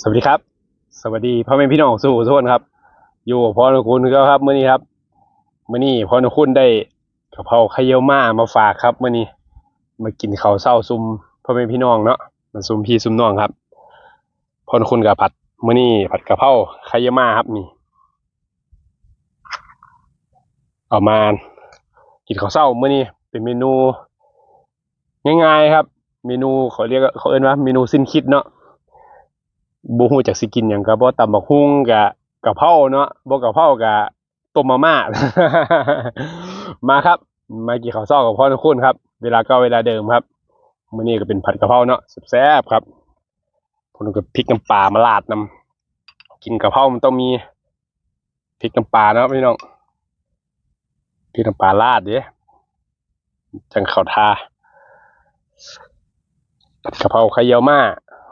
สวัสดีครับ สวัสดีพ่อแม่พี่น้องสู่ทุกคนครับ อยู่กับพ่อหนุคุณก็ครับเมื้อนี้ครับเมื้อนี้พ่อหนุคุณได้กะเพราไข่เยี่ยวม่ามาฝากครับเมื้อนี้มากินข้าวเช้าซุมพ่อแม่พี่น้องเนาะมันซุมพี่ซุมน้องครับพ่อหนุคุณกับผัดเมื้อนี้ผัดกะเพราไข่เยี่ยวม่าครับนี่เอามากินข้าวเช้าเมื้อนี้เป็นเมนู ง่ายๆครับ เมนูเขาเรียกเขาเอิ้นว่าเมนูสิ้นคิดเนาะ บ่ฮู้จักสิกินหยังก็บ่ตำบักหุ่งก็กะเพราเนาะบ่กะเพราก็ต้มมาม่า มาครับ มากินข้าวเช้ากับพ่อทุกคนครับ เวลาก็เวลาเดิมครับมื้อนี้ก็เป็นผัดกะเพราเนาะแซ่บๆครับผมก็พริกน้ำปลามาราดนํกินกะเพรามันต้องมีพริกน้ำปลาเนาะพี่น้องพริกน้ำปลาราดเด้จังข้าวทากะเพราไข่เยี่ยวมา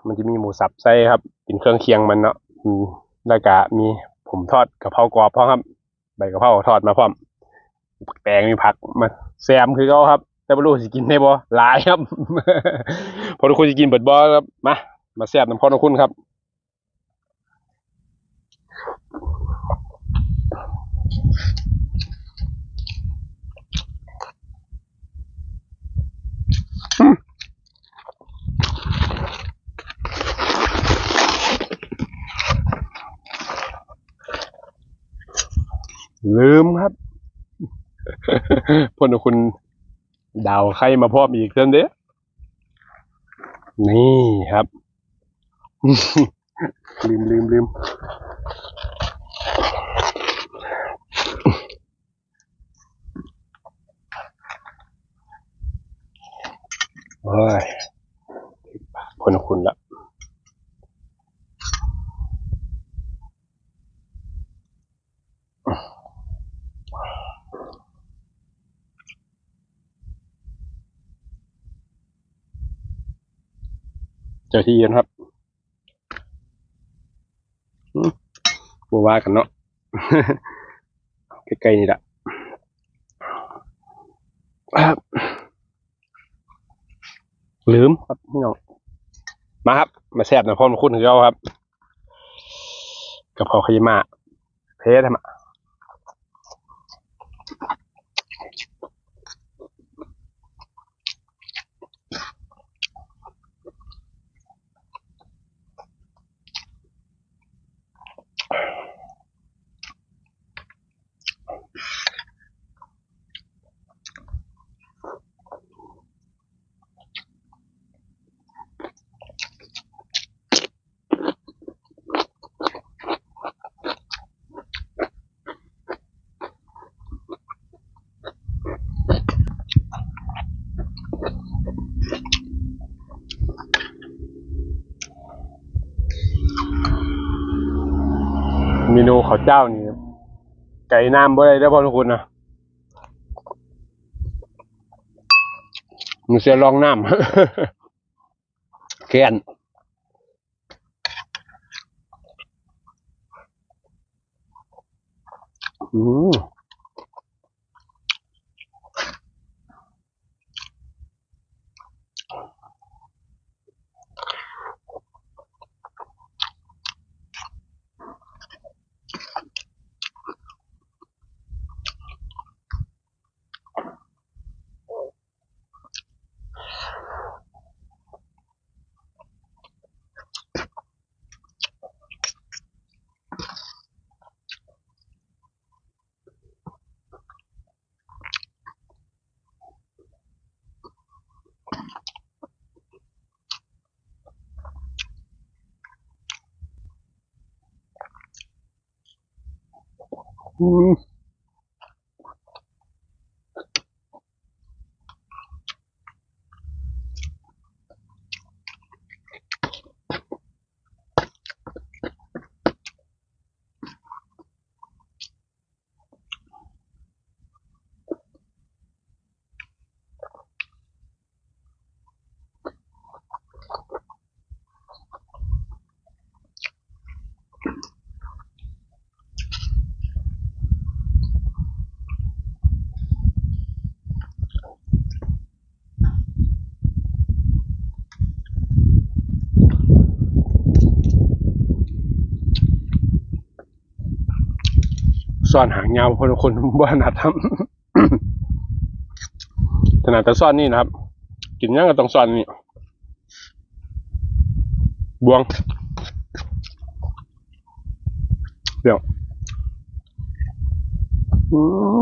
มันจะมีหมูสับไส้ครับ เป็นเครื่องเคียงมันเนาะอืมแล้วก็มีผมทอดกะเพรากรอบพร้อมครับ ใบกะเพราทอดมาพร้อมผักแตงมีผักมาแซมคือเขาครับ แต่ไม่รู้สิกินได้บ่หลายครับพอทุกคนจะกินเบิดบ่ครับมามาแซ่บน้ำพอทุกคนครับ ลืมครับพอทุกคนดาวใครมาพร้อมอีกเส้นเด้อนี่ครับ ลืมลืมลืมโอ้ยพอคุณละ เจ้าที่กันครับบัว่ากันเนาะใกล้ๆนี่แหละครับลืมครับพี่น้องมาครับ มาแซ่บนะพ่อมาคุ้นคือเราครับกะเพราขยมาเพชรทำไม เมนูข้าวเจ้านี่ไก่น้ำบ่ได้ด้อพ่อทุกคนนะมันเสียรองน้ำ แค้นอืม อื ซ่อนหางยาวคนคนบ้านัดทำขนาดแต่ซ่อนนี่นะครับ กินย่างก็ต้องซ่อนนี่บวงเดี๋ยวอือ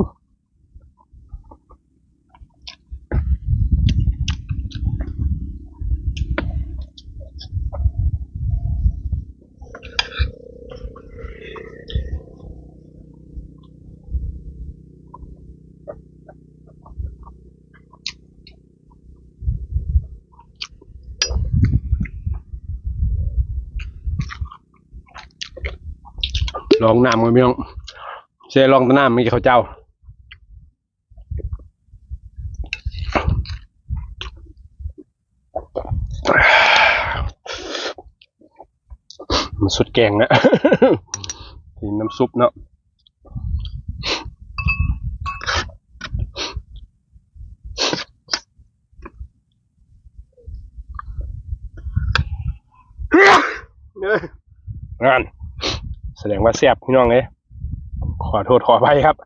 ลองน้ำกันพี่น้องเชลองแตน้ำไม่เขาวเจ้ามันสุดแกงนะ กินน้ำซุปเนาะ งาน แส ดงว่าแซ่บพี่น้องเลยขอโทษขอไปครับ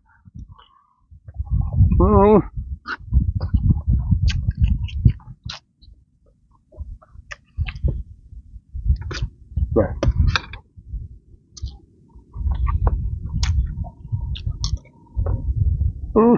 อืมอืม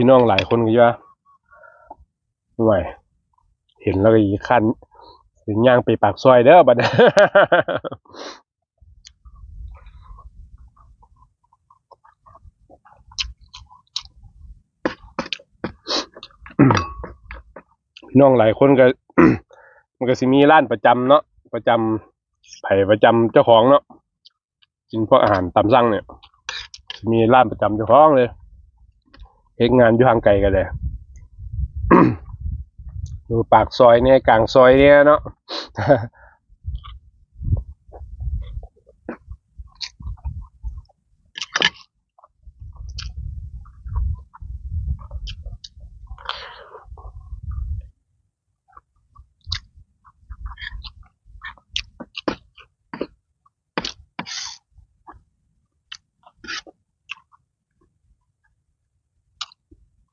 พี่น้องหลายคนก็ว่าห่วยเห็นแล้วก็อีขั้นถึงย่างไปปากซอยเด้อบัดนี้พี่น้องหลายคนก็ มันก็สิมีร้านประจำเนาะประจำไผ่ประจำเจ้าของเนาะกินพวกอาหารตามสั่งเนี่ย มีร้านประจำเจ้าของเลย เฮ็ดงานอยู่ทางไกลกันเลยดูปากซอยเนี่ยกลางซอยเนี่ยเนาะ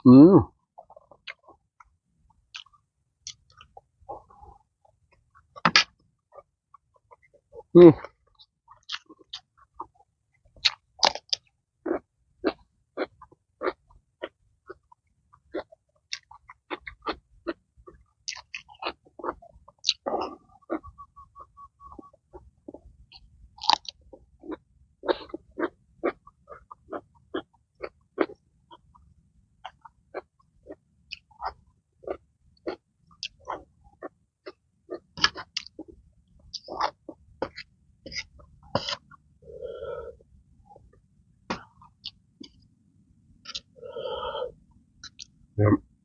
อืม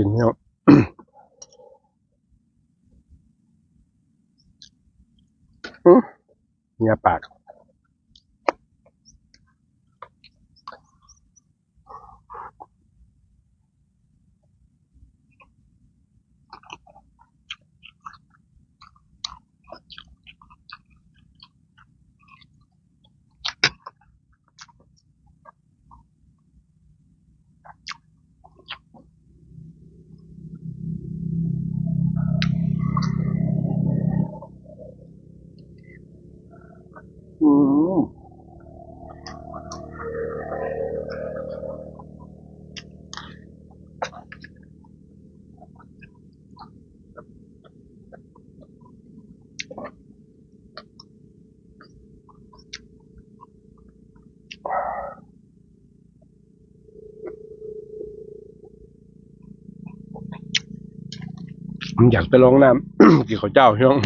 กินพี่น้องอื้อเนี่ยปาก อยากไปลองน้ำ กินข้าวเจ้าพี่น้อง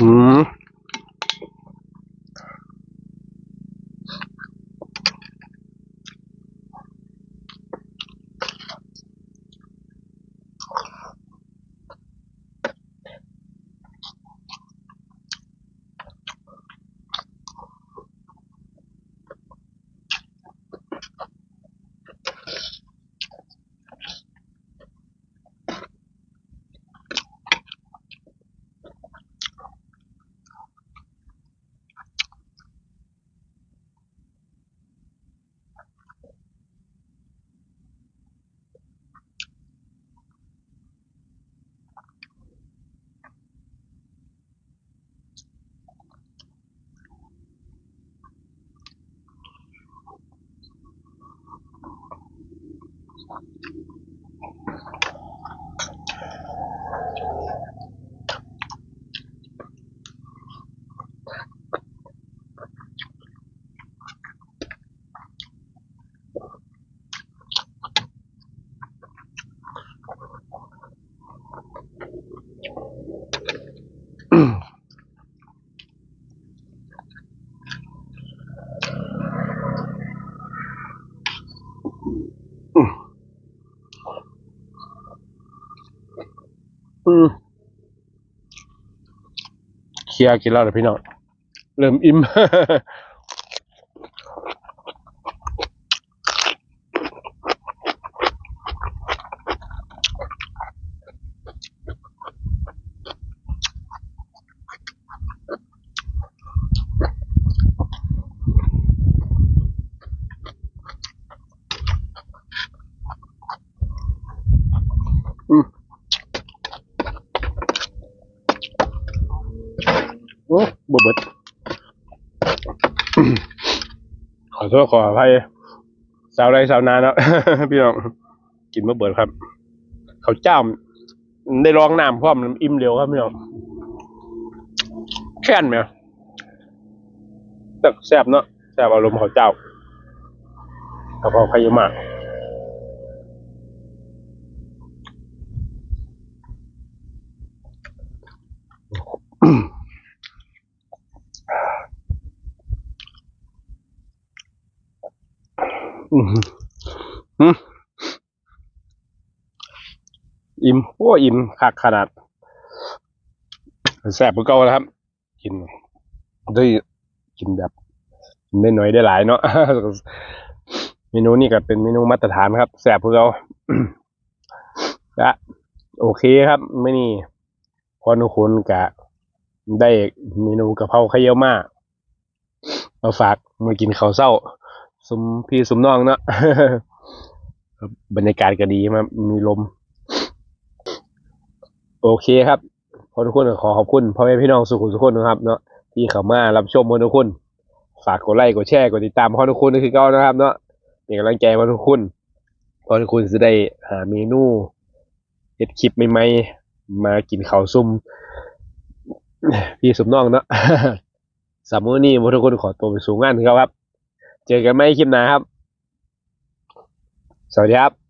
อืมอืมเคียร์กินแล้วเหรอพี่น้องเริ่มอิ่ม อืมโอ้บ่เบิด ขอขออภัยสาวไรสาวนาเนาะพี่น้องกินมะเบิดครับเขาวเจ้าได้ร้องน้ำพร้อมน้ำอิ่มเร็วครับพี่น้องแค่นไหมตักแซบเนาะแซบอารมณ์เขาวเจ้ากะเพรายอะมาก อิ่มโอ้อิ่มคักขนาดแซ่บเก่าแล้วครับ กินด้วยกินแบบกินได้หน้อยได้หลายเนาะเมนูนี้ก็เป็นเมนูมาตรฐานครับแซ่บกว่าเก่าและโอเคครับไม่นี่พอนุคุณกะได้เมนูกะเพราไข่เยี่ยวมากมาฝากมากินข้าวเศร้า สมพี่สมน้องเนาะบรรยากาศก็ดีมากมีลม โอเคครับพอทุกคนขอขอบคุณพ่อแม่พี่น้องสุขุมทุกคนนะครับเนาะที่เข้ามารับชมพอทุกคนฝากกดไลค์กดแชร์กดติดตามพอทุกคนคือเก่านะครับ เนาะเป็นกำลังใจพอทุกคนพอทุกคนจะได้หาเมนูเฮ็ดคลิปใหม่ๆมากินข้าวซุ่มพี่สมน้องเนาะสามมื้อนี้พอทุกคนขอตัวไปสู่งานครับ เจอกันไหม่คลิปหน้าครับ สวัสดีครับ